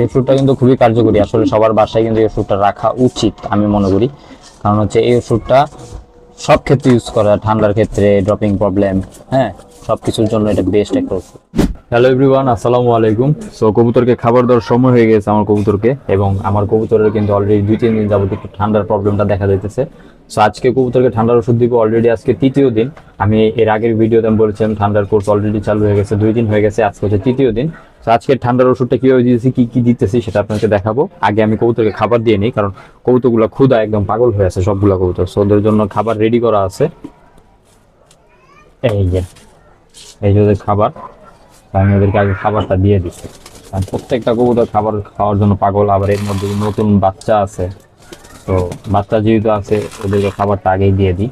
এই ওষুধটা কিন্তু খুবই কার্যকরী। আসলে সবার বাসায় কিন্তু এই ওষুধটা রাখা উচিত, আমি মনে করি। কারণ হচ্ছে এই ওষুধটা সব ক্ষেত্রে ইউজ করা, ঠান্ডার ক্ষেত্রে ড্রপিং প্রবলেম হ্যাঁ সব কিছুর জন্য এটা বেস্ট একটা ওষুধ। হ্যালো এভরিওয়ান আসসালামু আলাইকুম। সো কবুতরকে খাবার দেওয়ার সময় হয়ে গেছে আমার কবুতরকে এবং আমার কবুতরের কিন্তু অলরেডি দুই, তিন দিন যাবত একটু ঠান্ডার প্রবলেমটা দেখা যাইতেছে। সো আজকে কবুতরকে ঠান্ডার ওষুধ দিব অলরেডি আজকে তৃতীয় দিন। আমি এর আগের ভিডিওতে আমি বলেছিলাম ঠান্ডার কোর্স অলরেডি চালু হয়ে গেছে, দুই দিন হয়ে গেছে, আজকে হচ্ছে তৃতীয় দিন। আজকে ঠান্ডার ওষুধটা কীভাবে দিতেছি, কি কি দিতেছি সেটা আপনাকে দেখাবো। আগে আমি কবুতরকে খাবার দিয়ে নিই, কারণ কবুতরগুলো ক্ষুধা একদম পাগল হয়ে আছে সবগুলো কবুতর। সো ওদের জন্য খাবার রেডি করা আছে। এই যে এই যে ওদের খাবার। আমি ওদেরকে আগে খাবারটা দিয়ে দিচ্ছি কারণ প্রত্যেকটা কবুতর খাবার খাওয়ার জন্য পাগল, আবার এর মধ্যে নতুন বাচ্চা আছে। তো বাচ্চা যেহেতু আছে, ওদেরকে খাবারটা আগেই দিয়ে দিই।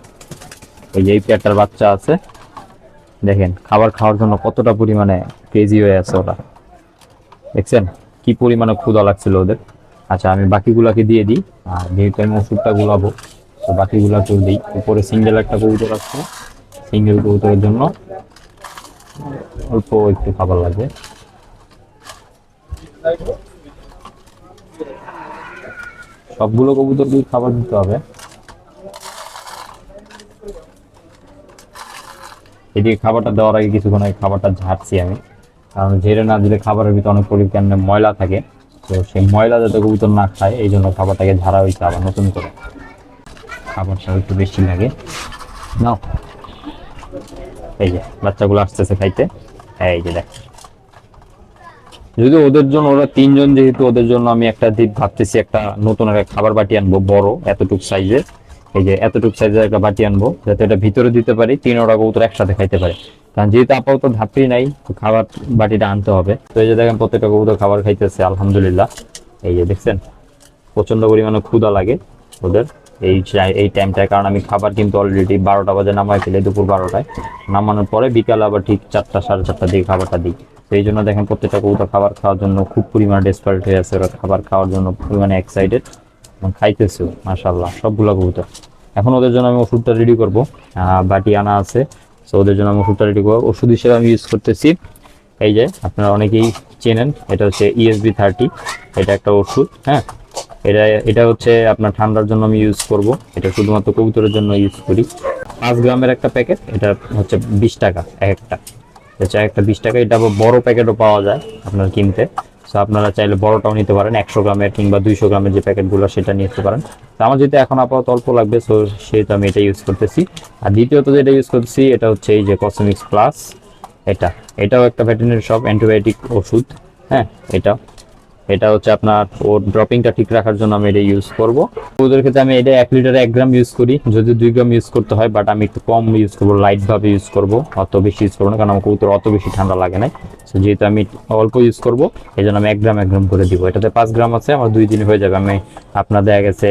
এই যে, এই পেয়ারটার বাচ্চা আছে। দেখেন, খাবার খাওয়ার জন্য কতটা পরিমাণে ক্রেজি হয়ে আছে ওরা। দেখছেন? কি পরিমাণে ক্ষুধা লাগছিল ওদের? আচ্ছা আমি বাকিগুলাকে দিয়ে দিই। আর যেহেতু আমি ওষুধটা গুলাবো তো বাকিগুলাকেও দিই। উপরে সিঙ্গেল একটা কবুতর আছে সিঙ্গেল কবুতরের জন্য অল্প একটু খাবার লাগবে। সবগুলো কবুতর দিয়ে খাবার দিতে হবে। এদিকে খাবারটা দেওয়ার আগে কিছুক্ষণ আগে খাবারটা ঝাড়ছি আমি। কারণ ঝেড়ে না দিলে খাবারের ভিতরে অনেক পরিমাণে ময়লা থাকে। তো সেই ময়লা যাতে কবুতর না খায়, এই জন্য খাবারটাকে ঝাড়া হয়েছে আবার নতুন করে। খাবারটা একটু বেশি লাগে। নাও। এই যে, বাচ্চাগুলো আসতেছে খাইতে। এই যে দেখ। যদি ওদের জন্য, ওরা তিনজন যেহেতু, ওদের জন্য আমি একটা দ্বীপ ভাবতেছি, একটা নতুন একটা খাবার বাটি আনব, বড়, এতটুক সাইজের। এই যে, এতটুক সাইজের একটা বাটি আনব, যাতে এটা ভিতরে দিতে পারি তিন ওরা কবুতর একসাথে খাইতে পারে। কারণ যেহেতু আপাতত ধাপড়ি নাই খাবার বাটিটা আনতে হবে। তো এই যে দেখেন, প্রত্যেকটা কবুতর খাবার খাইতেছে, আলহামদুলিল্লাহ। এই যে দেখছেন প্রচণ্ড পরিমাণে ক্ষুদা লাগে ওদের। এই এই টাইমটায় কারণ আমি খাবার কিন্তু অলরেডি বারোটা বাজে নামাই ফেলে, দুপুর বারোটায়। নামানোর পরে বিকাল আবার ঠিক চারটা, সাড়ে চারটার দিকে খাবারটা দিই। তো এই জন্য দেখেন, প্রত্যেকটা কবুতর খাবার খাওয়ার জন্য খুব পরিমাণে ডেসপারেট হয়ে আছে ওরা। খাবার খাওয়ার জন্য পরিমাণে এক্সাইটেড এবং খাইতেছেও মাশাল্লাহ সবগুলো কবুতর। এখন ওদের জন্য আমি ওষুধটা রেডি করব। বাটি আনা আছে। তো ওদের জন্য আমি ওষুধটা রেডি করব ওষুধ হিসেবে আমি ইউজ করতেছি। এই যে, আপনারা অনেকেই চেনেন, এটা হচ্ছে E ইএসবি থার্টি এটা একটা ওষুধ হ্যাঁ? এটা এটা হচ্ছে আপনার ঠান্ডার জন্য আমি ইউজ করব। এটা শুধুমাত্র কবুতরের জন্য ইউজ করি। পাঁচ গ্রামের একটা প্যাকেট এটা হচ্ছে বিশ টাকা, এক একটা। হচ্ছে একটা বিশ টাকা এটা বড় প্যাকেটও পাওয়া যায় আপনার কিনতে। তো আপনারা চাইলে বড়টাও নিতে পারেন, একশো গ্রামের কিংবা দুইশো গ্রামের যে প্যাকেটগুলো সেটা নিতে পারেন। তো আমার যেহেতু এখন আপাতত অল্প লাগবে সো সেহেতু আমি এটা ইউজ করতেছি। আর দ্বিতীয়ত যেটা ইউজ করতেছি, এটা হচ্ছে এই যে কসমিক্স প্লাস এটা। এটাও একটা ভেটেরিনারি শপ অ্যান্টিবায়োটিক ওষুধ হ্যাঁ এটা এটা হচ্ছে আপনার, ওর ড্রপিংটা ঠিক রাখার জন্য আমি এটা ইউজ করব। ওদের ক্ষেত্রে আমি এটা এক লিটারে এক গ্রাম ইউজ করি, যদি দুই গ্রাম ইউজ করতে হয় বাট আমি একটু কম ইউজ করব লাইট ভাবে ইউজ করব, অত বেশি ইউজ করব না, কারণ আমার কবুতর অত বেশি ঠান্ডা লাগে না সো যেহেতু আমি অল্প ইউজ করব এই জন্য আমি এক গ্রাম এক গ্রাম করে দিব। এটাতে পাঁচ গ্রাম আছে, আমার দুই দিন হয়ে যাবে। আমি আপনার দেখা গেছে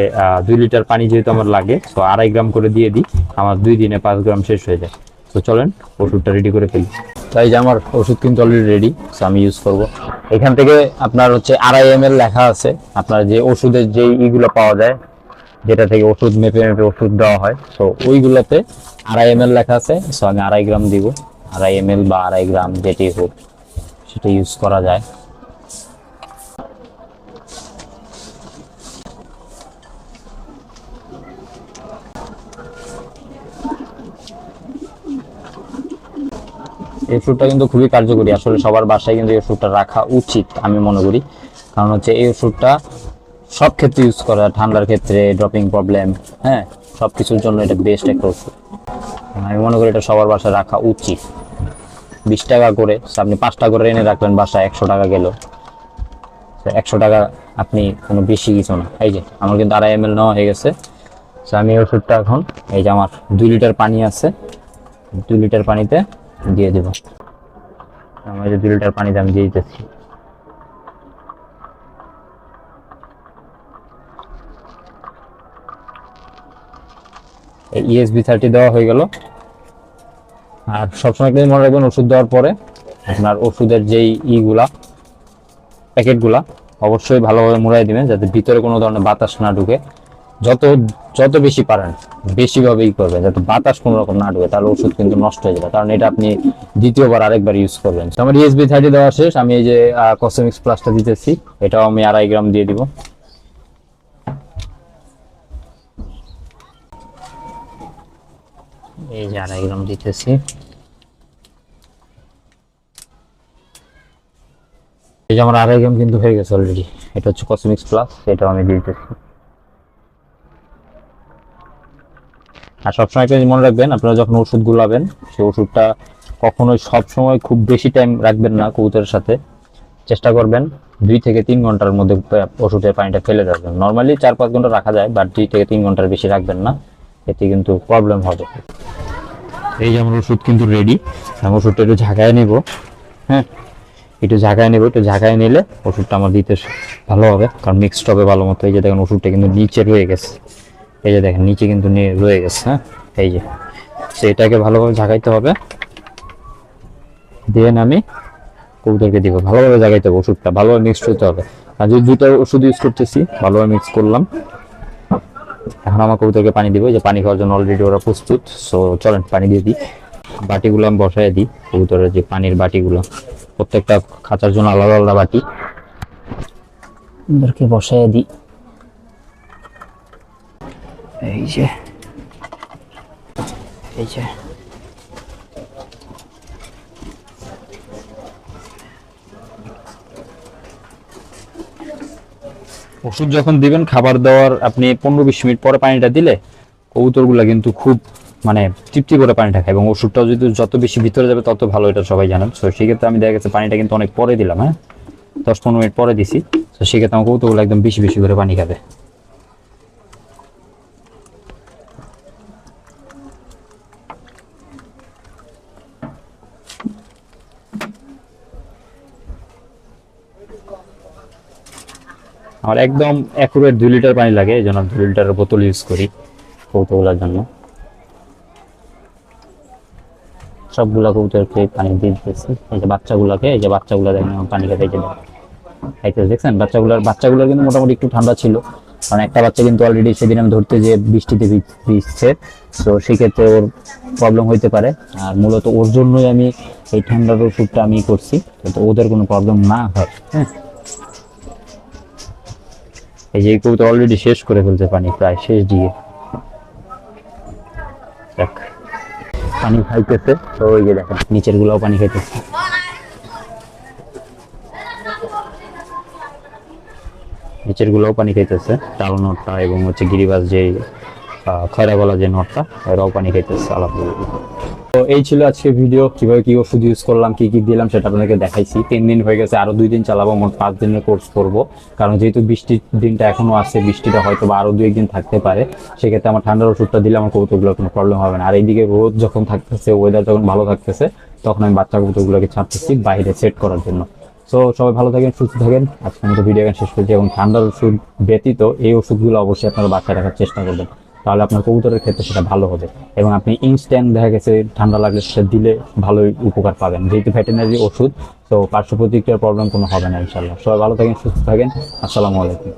দুই লিটার পানি যেহেতু আমার লাগে তো আড়াই গ্রাম করে দিয়ে দিই, আমার দুই দিনে পাঁচ গ্রাম শেষ হয়ে যায়। তো চলেন, ওষুধটা রেডি করে ফেলি। তাই যে আমার ওষুধ কিন্তু অলরেডি রেডি আমি ইউজ করব। এখান থেকে আপনার হচ্ছে আড়াই এম লেখা আছে। আপনার যে ওষুধের যে ইগুলো পাওয়া যায়, যেটা থেকে ওষুধ মেপে মেপে ওষুধ দেওয়া হয় সো ওইগুলোতে আড়াই এম লেখা আছে। সো আমি আড়াই গ্রাম দিব। আড়াই এম এল বা আড়াই গ্রাম যেটি হোক, সেটা ইউজ করা যায়। এই ওষুধটা কিন্তু খুবই কার্যকরী। আসলে সবার বাসায় কিন্তু এই ওষুধটা রাখা উচিত, আমি মনে করি। কারণ হচ্ছে এই ওষুধটা সব ক্ষেত্রে ইউজ করা, ঠান্ডার ক্ষেত্রে ড্রপিং প্রবলেম হ্যাঁ সব কিছুর জন্য এটা বেস্ট একটা ওষুধ আমি মনে করি এটা সবার বাসায় রাখা উচিত। বিশ টাকা করে আপনি পাঁচটা করে এনে রাখলেন বাসায়, একশো টাকা গেল। একশো টাকা আপনি কোনো বেশি কিছু না। এই যে, আমার কিন্তু আড়াই এম এল নেওয়া হয়ে গেছে। আমি ওষুধটা এখন, এই যে আমার দুই লিটার পানি আছে, দুই লিটার পানিতে দিয়ে দেব। আমার যে দুই লিটার পানিতে আমি দিয়ে দিতেছি। ইএসবি থার্টি দেওয়া হয়ে গেল। আর সবসময় কিন্তু মনে রাখবেন ওষুধ দেওয়ার পরে আপনার ওষুধের যেই ইগুলা প্যাকেটগুলা, অবশ্যই ভালোভাবে মুড়াই দিবেন, যাতে ভিতরে কোনো ধরনের বাতাস না ঢুকে। যত যত বেশি পারেন, বেশিভাবেই করবেন। যাতে বাতাস কোনো রকম না ঢুকে, তাহলে ওষুধ কিন্তু নষ্ট হয়ে যাবে। কারণ এটা আপনি দ্বিতীয়বার আরেকবার ইউজ করবেন। আমার ইএসবি থার্টি দেওয়া শেষ। আমি এই যে কসমিক্স প্লাসটা দিতেছি, এটাও আমি আড়াই গ্রাম দিয়ে দিব। এই যে আড়াই গ্রাম দিতেছি। এই যে আমার আড়াই গ্রাম কিন্তু হয়ে গেছে অলরেডি এটা হচ্ছে কসমিক্স প্লাস এটাও আমি দিতেছি। আর সবসময় একটা মনে রাখবেন, আপনারা যখন ওষুধ গুলাবেন, সেই ওষুধটা কখনোই সবসময় খুব বেশি টাইম রাখবেন না কবুতরের সাথে। চেষ্টা করবেন দুই থেকে তিন ঘণ্টার মধ্যে ওষুধের পানিটা ফেলে রাখবেন নর্মালি চার পাঁচ ঘণ্টা রাখা যায় বাট দুই থেকে তিন ঘণ্টার বেশি রাখবেন না। এতে কিন্তু প্রবলেম হবে। এই যে আমার ওষুধ কিন্তু রেডি আমি ওষুধটা একটু ঝাঁকায় নেব। হ্যাঁ একটু ঝাঁকায় নেব, একটু ঝাঁকায় নিলে ওষুধটা আমার দিতে ভালো হবে। কারণ মিক্সড হবে ভালো মতো এই যে দেখেন ওষুধটা কিন্তু নিচে রয়ে গেছে। এই যে দেখেন, নিচে কিন্তু রয়ে গেছে হ্যাঁ? এই যে, সেটাকে ভালোভাবে ঝাঁকাইতে হবে। দিয়ে আমি কবুতরকে দিব। ভালোভাবে জাগাইতে হবে ওষুধটা, ভালোভাবে মিক্স করতে হবে। আর যদি দুটো ওষুধ ইউজ করতেছি, ভালোভাবে মিক্স করলাম। এখন আমার কবুতরকে পানি দিব যে পানি খাওয়ার জন্য অলরেডি ওরা প্রস্তুত সো চলেন পানি দিয়ে দিই। বাটিগুলো আমি বসায় দিই, কবুতরের যে পানির বাটিগুলো। প্রত্যেকটা খাঁচার জন্য আলাদা আলাদা বাটি। ওদেরকে বসায় দিই। এই যে এই যে ওষুধ যখন দিবেন, খাবার দেওয়ার আপনি পনেরো বিশ মিনিট পরে পানিটা দিলে কবুতরগুলো কিন্তু খুব মানে তৃপ্তি করে পানিটা খায় এবং ওষুধটাও যদি যত বেশি ভিতরে যাবে, তত ভালো, এটা সবাই জানেন। তো সেক্ষেত্রে আমি দেখা গেছে পানিটা কিন্তু অনেক পরে দিলাম হ্যাঁ? দশ পনেরো মিনিট পরে দিছি। তো সেক্ষেত্রে আমার কবুতরগুলো একদম বেশি বেশি করে পানি খাবে। আমার একদম অ্যাকুরেট দুই লিটার পানি লাগে, এই জন্য দুই লিটারের বোতল ইউজ করি কৌতুকগুলোর জন্য। সবগুলা কৌতুককে পানি দিয়ে দিতেছি। এই যে বাচ্চাগুলোকে, এই যে বাচ্চাগুলো দেখেন পানি খেতে যে দেখছেন? বাচ্চাগুলোর বাচ্চাগুলোর কিন্তু মোটামুটি একটু ঠান্ডা ছিল। কারণ একটা বাচ্চা কিন্তু অলরেডি সেদিন আমি ধরতে যে বৃষ্টিতে ভিজ- ভিজছে। তো সেক্ষেত্রে ওর প্রবলেম হইতে পারে। আর মূলত ওর জন্যই আমি এই ঠান্ডার ওষুধটা আমি করছি। যাতে ওদের কোনো প্রবলেম না হয় হ্যাঁ? এই যে কবুতর অলরেডি শেষ করে ফেলছে পানি, প্রায় শেষ দিয়ে। দেখ, পানি খাইতেছে, তো ওই যে দেখেন, নিচের গুলাও পানি খাইতেছে। নিচের গুলাও পানি খাইতেছে টাল নটটা এবং হচ্ছে গিরিবাস যে খয়রা গলা যে নটটা এরাও পানি খাইতেছে, আলহামদুলিল্লাহ। তো এই ছিল আজকে ভিডিও কীভাবে কি ওষুধ ইউজ করলাম, কি কি দিলাম সেটা আপনাদেরকে দেখাইছি। তিন দিন হয়ে গেছে, আরও দুই দিন চালাবো, মোট পাঁচ দিনের কোর্স করব। কারণ যেহেতু বৃষ্টির দিনটা এখনও আছে, বৃষ্টিটা হয়তো বা আরও দুই একদিন থাকতে পারে। সেক্ষেত্রে আমার ঠান্ডার ওষুধটা দিলে আমার কবুতরগুলোর কোনো প্রবলেম হবে না। আর এইদিকে রোদ যখন থাকতেছে ওয়েদার যখন ভালো থাকতেছে, তখন আমি বাচ্চা কবুতরগুলোকে ছাড়তেছি বাইরে সেট করার জন্য। তো সবাই ভালো থাকেন, সুস্থ থাকেন। আজকে আমি তো ভিডিও শেষ করছি। এবং ঠান্ডার ওষুধ ব্যতীত এই ওষুধগুলো অবশ্যই আপনারা বাচ্চা রাখার চেষ্টা করবেন। তাহলে আপনার কবুতরের ক্ষেত্রে সেটা ভালো হবে। এবং আপনি ইনস্ট্যান্ট দেখা গেছে, ঠান্ডা লাগলে সেটা দিলে ভালোই উপকার পাবেন। যেহেতু ভেটেনারি ওষুধ, তো পার্শ্ব প্রতিক্রিয়ার প্রবলেম কোনো হবে না ইনশাল্লাহ সবাই ভালো থাকেন, সুস্থ থাকেন। আসসালামু আলাইকুম।